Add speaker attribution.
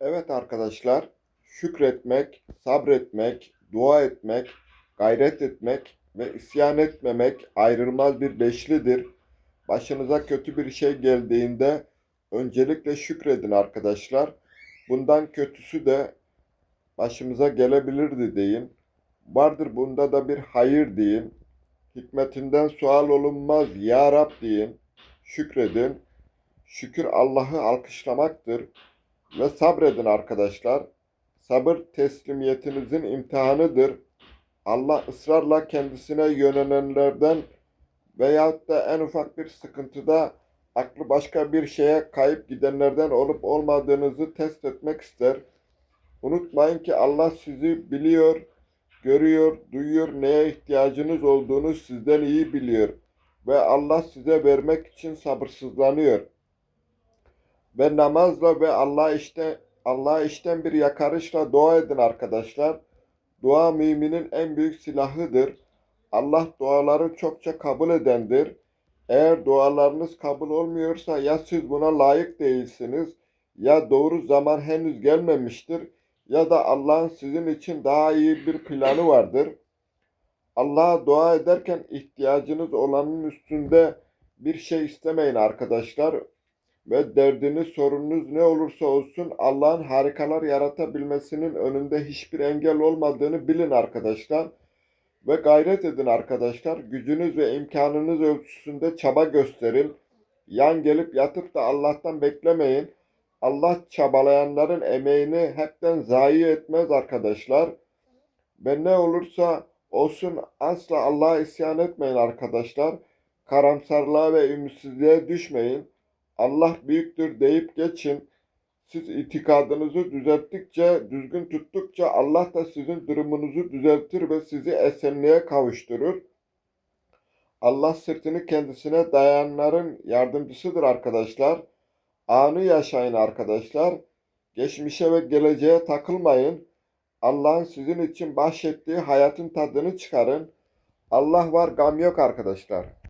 Speaker 1: Evet arkadaşlar, şükretmek, sabretmek, dua etmek, gayret etmek ve isyan etmemek ayrılmaz bir beşlidir. Başınıza kötü bir şey geldiğinde öncelikle şükredin arkadaşlar. Bundan kötüsü de başımıza gelebilirdi deyin. Vardır bunda da bir hayır deyin. Hikmetinden sual olunmaz ya Rab deyin. Şükredin. Şükür Allah'ı alkışlamaktır. Ve sabredin arkadaşlar. Sabır teslimiyetinizin imtihanıdır. Allah ısrarla kendisine yönelenlerden veyahut da en ufak bir sıkıntıda aklı başka bir şeye kayıp gidenlerden olup olmadığınızı test etmek ister. Unutmayın ki Allah sizi biliyor, görüyor, duyuyor, neye ihtiyacınız olduğunu sizden iyi biliyor. Ve Allah size vermek için sabırsızlanıyor ve namazla ve Allah işte Allah'a işten bir yakarışla dua edin arkadaşlar. Dua müminin en büyük silahıdır. Allah duaları çokça kabul edendir. Eğer dualarınız kabul olmuyorsa ya siz buna layık değilsiniz ya doğru zaman henüz gelmemiştir ya da Allah'ın sizin için daha iyi bir planı vardır. Allah'a dua ederken ihtiyacınız olanın üstünde bir şey istemeyin arkadaşlar ve derdiniz, sorununuz ne olursa olsun Allah'ın harikalar yaratabilmesinin önünde hiçbir engel olmadığını bilin arkadaşlar. Ve gayret edin arkadaşlar. Gücünüz ve imkanınız ölçüsünde çaba gösterin. Yan gelip yatıp da Allah'tan beklemeyin. Allah çabalayanların emeğini hepten zayi etmez arkadaşlar. Ve ne olursa olsun asla Allah'a isyan etmeyin arkadaşlar. Karamsarlığa ve ümitsizliğe düşmeyin. Allah büyüktür deyip geçin. Siz itikadınızı düzelttikçe, düzgün tuttukça Allah da sizin durumunuzu düzeltir ve sizi esenliğe kavuşturur. Allah sırtını kendisine dayanların yardımcısıdır arkadaşlar. Anı yaşayın arkadaşlar. Geçmişe ve geleceğe takılmayın. Allah'ın sizin için bahşettiği hayatın tadını çıkarın. Allah var, gam yok arkadaşlar.